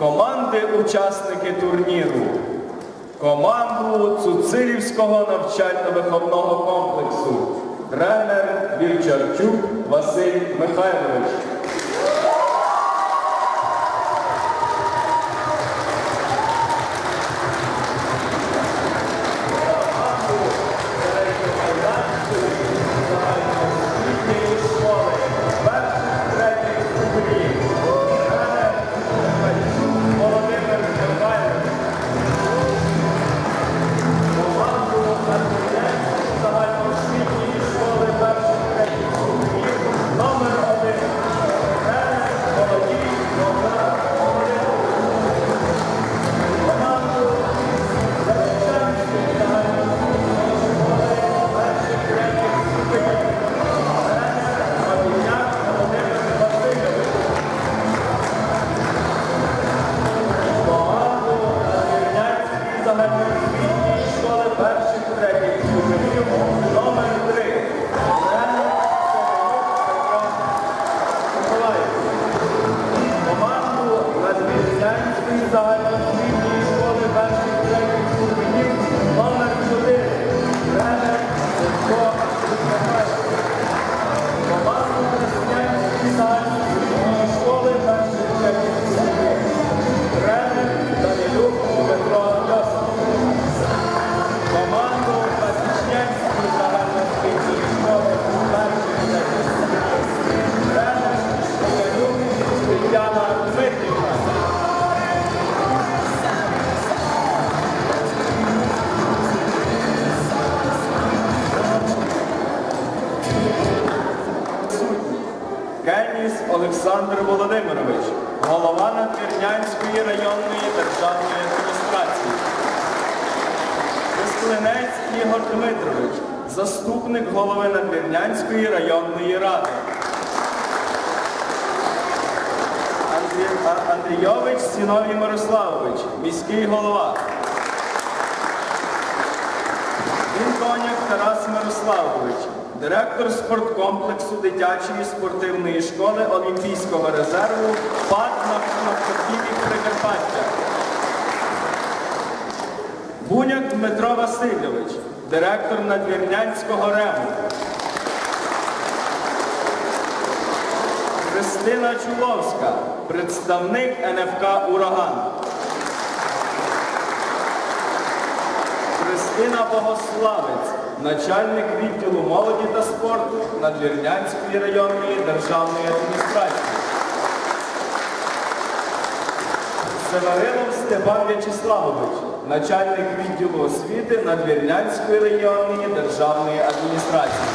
команди-учасники турніру. Команду Цуцилівського навчально-виховного комплексу. Тренер Вільчарчук Василь Михайлович. Державної адміністрації. Кисклинець Ігор Дмитрович, заступник голови Надвірнянської районної ради. Андрійович Сіновій Мирославович, міський голова. Вінтоняк Тарас Мирославович, директор спорткомплексу дитячої спортивної школи Олімпійського резерву ПАД навколовків Прикарпаття. Буняк Дмитро Васильович, директор Надвірнянського РЕМу. Христина Чуловська, представник НФК Ураган. Христина Богославець, начальник відділу молоді та спорту Надвірнянської районної державної адміністрації. Северинов Степан В'ячеславович, начальник відділу освіти Надвірнянської районної державної адміністрації.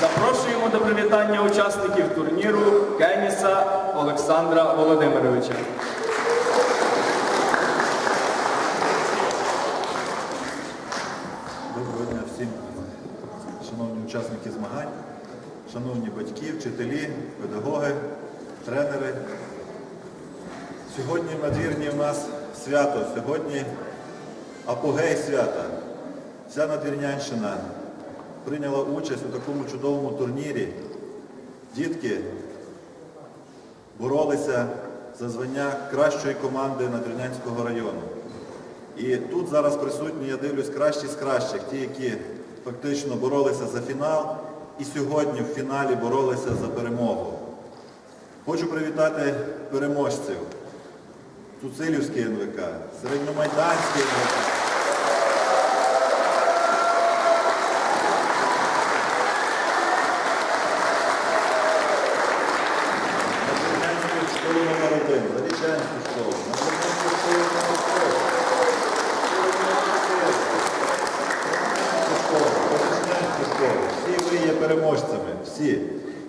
Запрошуємо до привітання учасників турніру Кеніса Олександра Володимировича. Доброго дня всім, шановні учасники змагань, шановні батьки, вчителі, педагоги, тренери. Сьогодні надвірні в нас свято, сьогодні апогей свята. Вся надвірнянщина прийняла участь у такому чудовому турнірі. Дітки боролися за звання кращої команди Надвірнянського району. І тут зараз присутні, я дивлюсь, кращі з кращих, ті, які фактично боролися за фінал і сьогодні в фіналі боролися за перемогу. Хочу привітати переможців. Цуцилівський НВК, Середньомайданський НВК. Школу номер 1 Зарічанську школу, Надвірнянську школу номер 3 всі ви є переможцями, всі.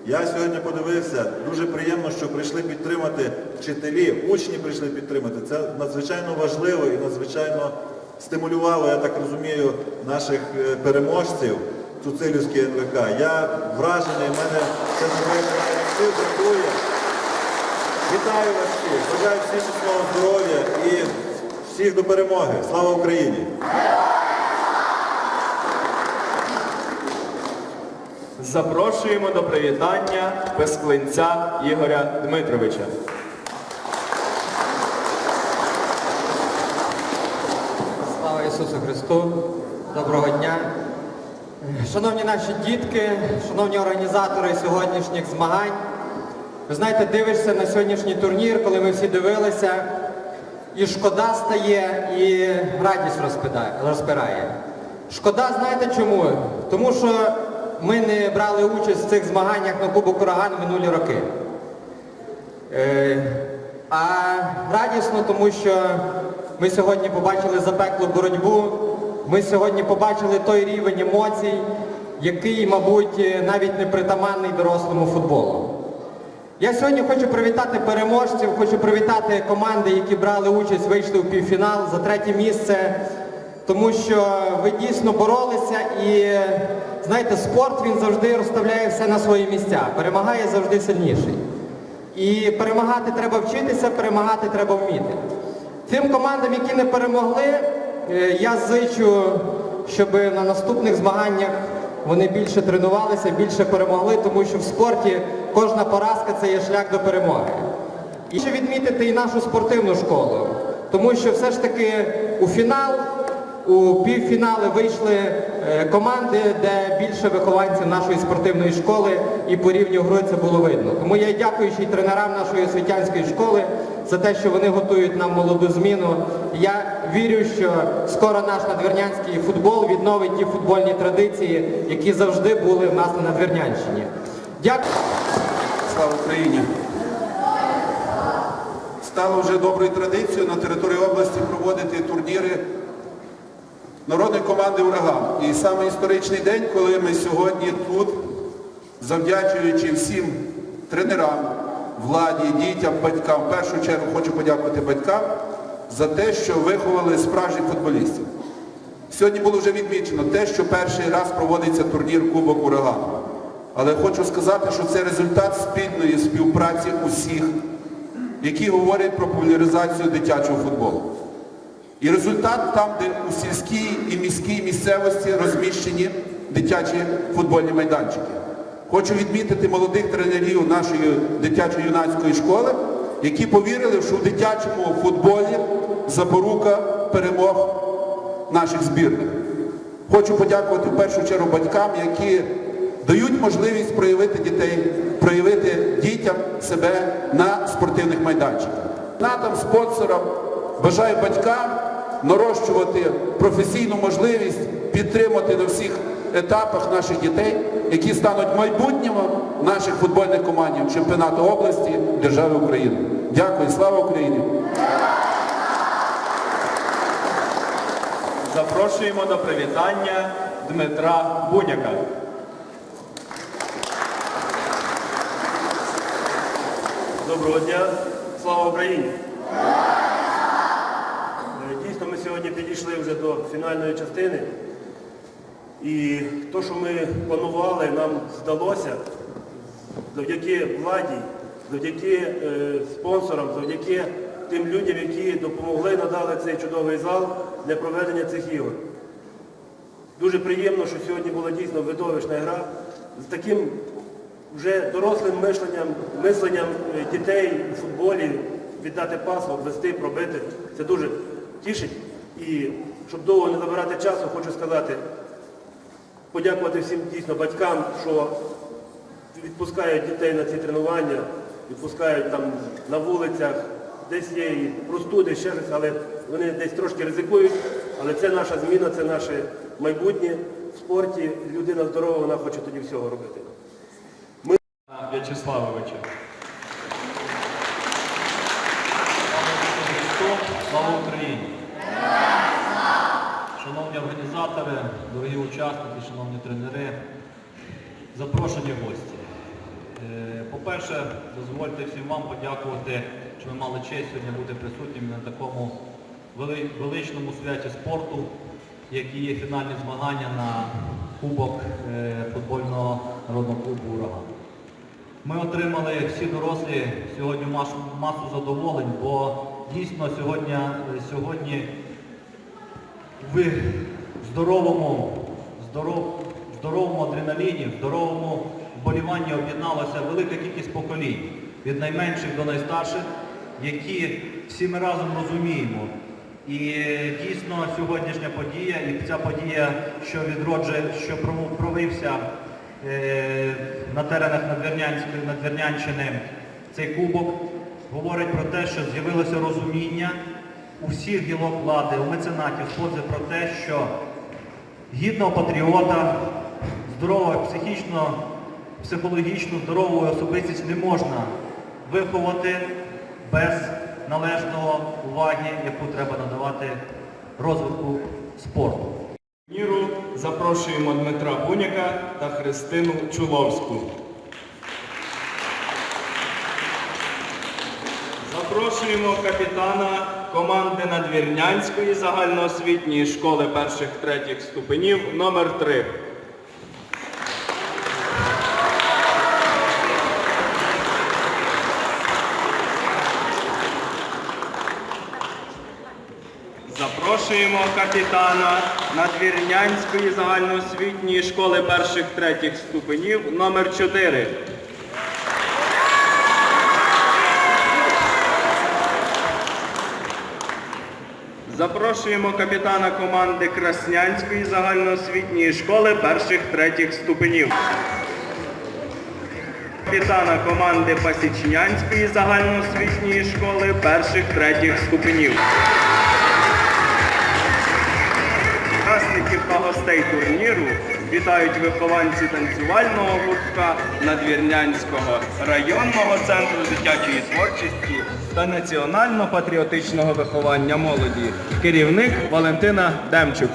Я сьогодні подивився, дуже приємно, що прийшли підтримати вчителі, учні прийшли підтримати. Це надзвичайно важливо і надзвичайно стимулювало, я так розумію, наших е, переможців Цуцилівський НВК. Я вражений, мене це сил бракує. Вітаю вас всіх, бажаю міцного здоров'я і всіх до перемоги. Слава Україні! Запрошуємо до привітання Песклинця Ігоря Дмитровича. Слава Ісусу Христу! Доброго дня! Шановні наші дітки, шановні організатори сьогоднішніх змагань, ви знаєте, дивишся на сьогоднішній турнір, коли ми всі дивилися, і шкода стає, і радість розпирає. Шкода, знаєте чому? Тому що ми не брали участь в цих змаганнях на Кубок Ураган минулі роки. Е, А радісно, тому що ми сьогодні побачили запеклу боротьбу, ми сьогодні побачили той рівень емоцій, який, мабуть, навіть не притаманний дорослому футболу. Я сьогодні хочу привітати переможців, хочу привітати команди, які брали участь, вийшли в півфінал за третє місце, тому що ви дійсно боролися і знаєте, спорт він завжди розставляє все на свої місця, перемагає завжди сильніший. І перемагати треба вчитися, перемагати треба вміти. Тим командам, які не перемогли, е, я зичу, щоб на наступних змаганнях вони більше тренувалися, більше перемогли, тому що в спорті кожна поразка це є шлях до перемоги. І ще відмітити і нашу спортивну школу, тому що все ж таки у фінал, у півфінали вийшли е, команди, де більше вихованців нашої спортивної школи і по рівню гри це було видно. Тому я дякую ще й тренерам нашої освітянської школи за те, що вони готують нам молоду зміну. Я вірю, що скоро наш надвірнянський футбол відновить ті футбольні традиції, які завжди були в нас на Надвірнянщині. Дякую. Слава Україні! Стало вже доброю традицією на території області проводити турніри народної команди Ураган. І саме історичний день, коли ми сьогодні тут, завдячуючи всім тренерам, владі, дітям, батькам, в першу чергу хочу подякувати батькам за те, що виховали справжніх футболістів. Сьогодні було вже відмічено те, що перший раз проводиться турнір Кубок Урагану. Але хочу сказати, що це результат спільної співпраці усіх, які говорять про популяризацію дитячого футболу. І результат там, де у сільській і міській місцевості розміщені дитячі футбольні майданчики. Хочу відмітити молодих тренерів нашої дитячо-юнацької школи, які повірили, що в дитячому футболі запорука перемог наших збірних. Хочу подякувати в першу чергу батькам, які дають можливість проявити дітей, проявити дітям себе на спортивних майданчиках. Натам, спонсорам бажаю батькам нарощувати професійну можливість підтримати на всіх етапах наших дітей, які стануть майбутніми наших футбольних команд чемпіонату області, держави України. Дякую, слава Україні! Запрошуємо до привітання Дмитра Буняка. Доброго дня, слава Україні! Підійшли вже до фінальної частини. І те, що ми планували, нам здалося завдяки владі, завдяки е, спонсорам, завдяки тим людям, які допомогли, надали цей чудовий зал для проведення цих ігор. Дуже приємно, що сьогодні була дійсно видовищна гра з таким вже дорослим мисленням е, дітей у футболі, віддати пас, обвести, пробити. Це дуже тішить. І щоб довго не забирати часу, хочу сказати, подякувати всім дійсно батькам, що відпускають дітей на ці тренування, відпускають там на вулицях, десь є і простуди, ще щось, але вони десь трошки ризикують. Але це наша зміна, це наше майбутнє в спорті. Людина здорова, вона хоче тоді всього робити. В'ячеславовича. Слава Україні! Шановні організатори, дорогі учасники, шановні тренери, запрошені гості. Е, По-перше, дозвольте всім вам подякувати, що ви мали честь сьогодні бути присутніми на такому величному святі спорту, які є фінальні змагання на Кубок е, футбольного народного клубу Ураган. Ми отримали всі дорослі сьогодні масу задоволень, бо дійсно сьогодні, сьогодні в здоровому, здоров, здоровому адреналіні, в здоровому вболіванні об'єдналася велика кількість поколінь, від найменших до найстарших, які всі ми разом розуміємо. І е, дійсно сьогоднішня подія, і ця подія, що відроджує, що провівся е, на теренах Надвірнянщини цей кубок, говорить про те, що з'явилося розуміння у всіх гілок влади, у меценатів, спози про те, що гідного патріота, здорового, психічно, психологічно здорову особистість не можна виховати без належного уваги, яку треба надавати розвитку спорту. Турніру запрошуємо Дмитра Буняка та Христину Чуловську. Запрошуємо капітана команди Надвірнянської загальноосвітньої школи перших-третіх ступенів номер 3 Запрошуємо капітана Надвірнянської загальноосвітньої школи перших-третіх ступенів номер 4 Запрошуємо капітана команди Краснянської загальноосвітньої школи перших-третіх ступенів. Капітана команди Пасічнянської загальноосвітньої школи перших-третіх ступенів. Учасників та гостей турніру вітають вихованці танцювального гуртка Надвірнянського районного центру дитячої творчості та національно-патріотичного виховання молоді. Керівник Валентина Демчук.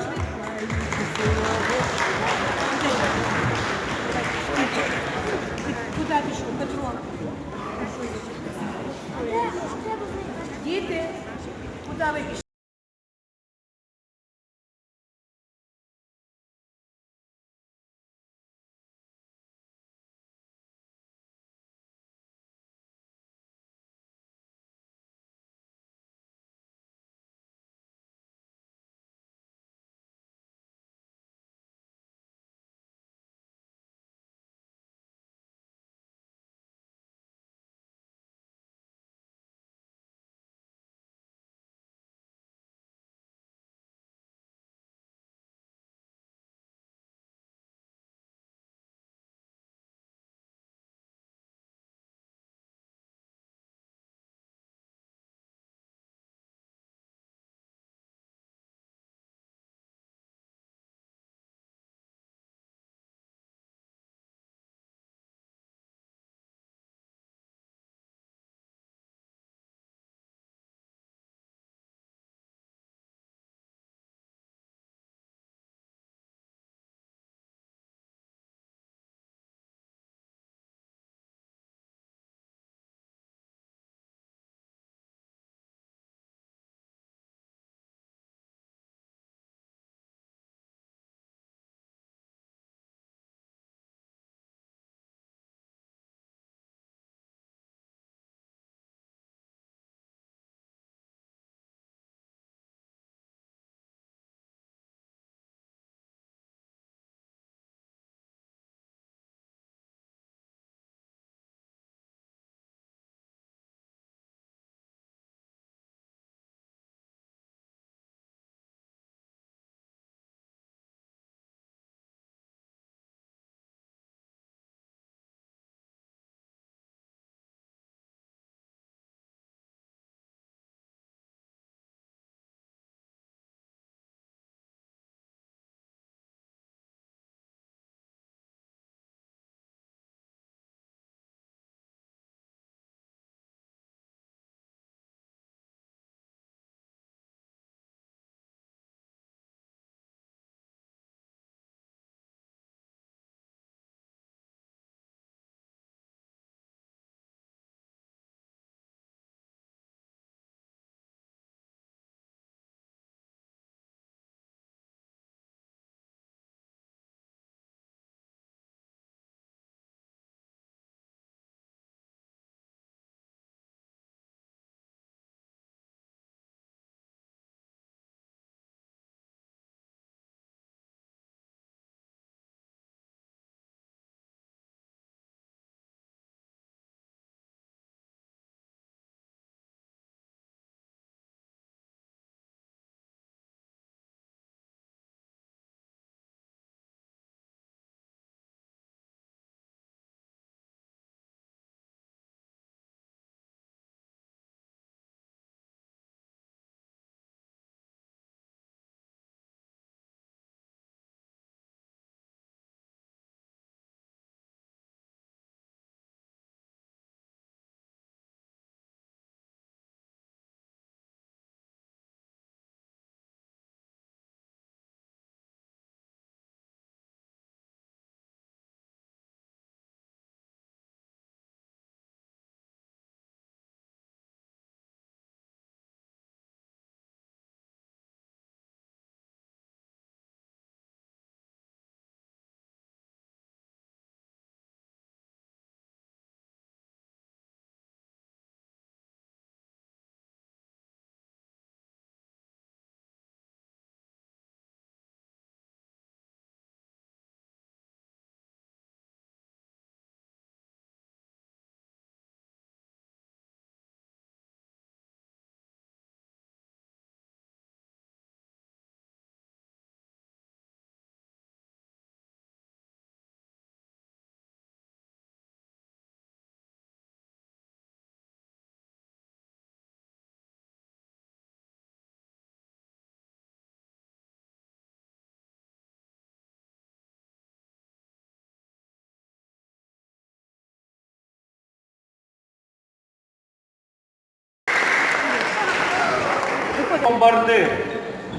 Бомбардир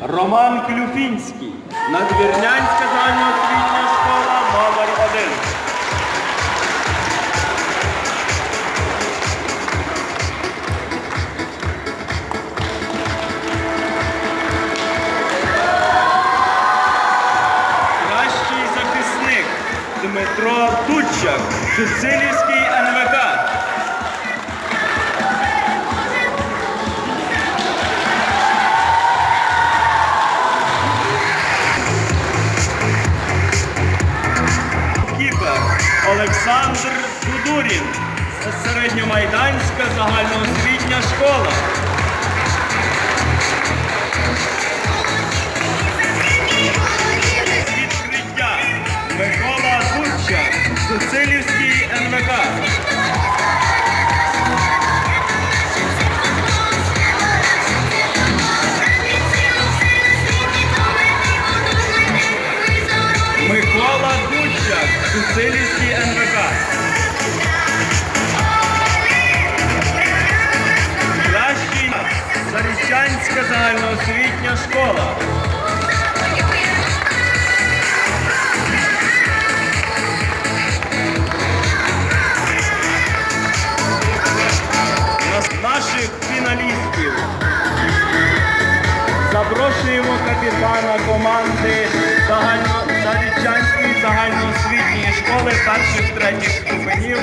Роман Клюфінський. Надвірнянська загальноосвітня школа номер 1. Кращий захисник Дмитро Тучак, Суцилівський загальноосвітня школа. Наших фіналістів. Запрошуємо капітана команди загально... Зарічанської загальноосвітньої школи перших третіх ступенів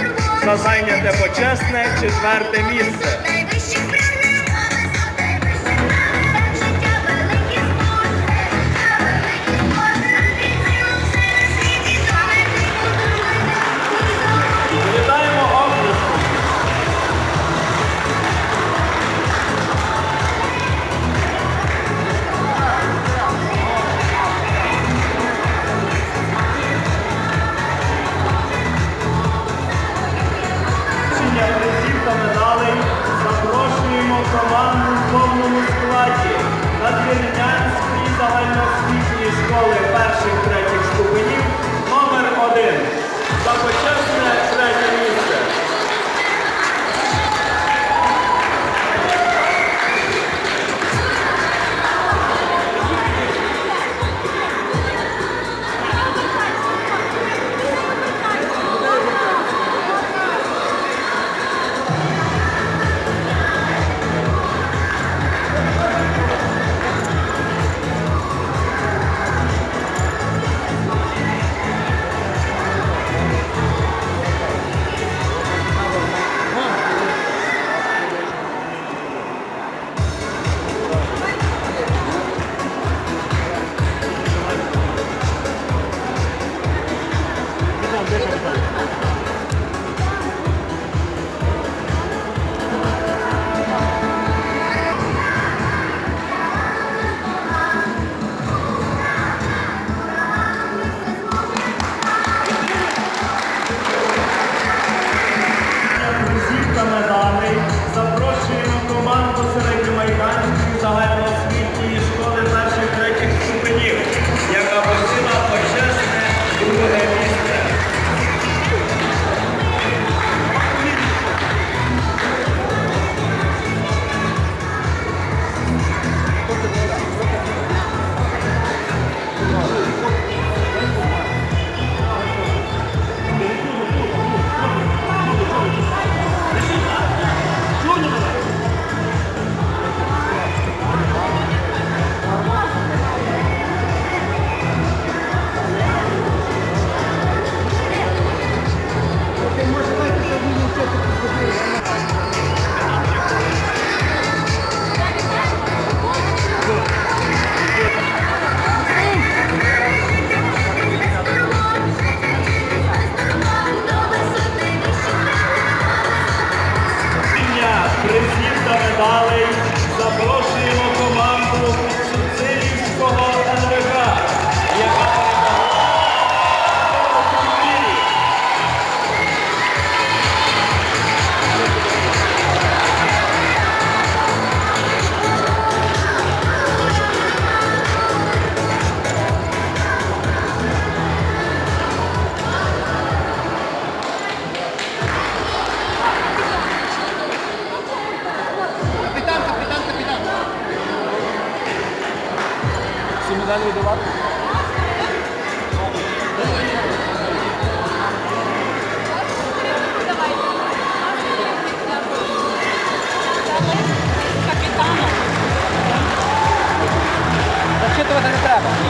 за зайняте почесне четверте місце. далі віддавати. Зачитувати не треба.